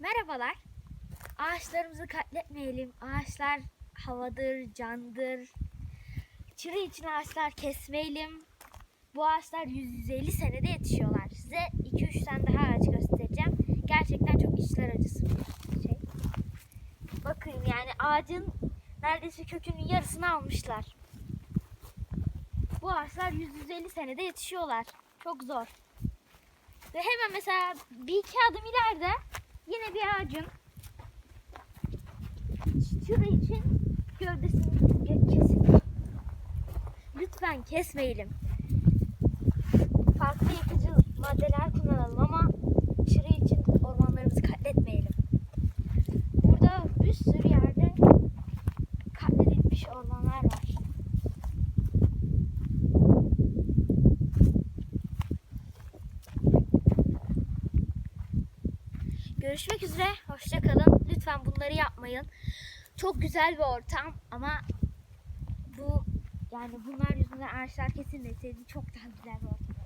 Merhabalar. Ağaçlarımızı katletmeyelim. Ağaçlar havadır, candır. Çıra için ağaçlar kesmeyelim. Bu ağaçlar 150 senede yetişiyorlar. Size 2-3 tane daha ağaç göstereceğim. Gerçekten çok içler acısı bir şey. Bakın yani ağacın neredeyse kökünün yarısını almışlar. Bu ağaçlar 150 senede yetişiyorlar. Çok zor. Ve hemen mesela bir iki adım ileride yine bir ağacın çıra için gövdesini kesin. Lütfen kesmeyelim. Görüşmek üzere. Hoşça kalın. Lütfen bunları yapmayın. Çok güzel bir ortam ama bu yani bunlar yüzünden ağaçlar kesilmeseydi çok daha güzel bir ortam.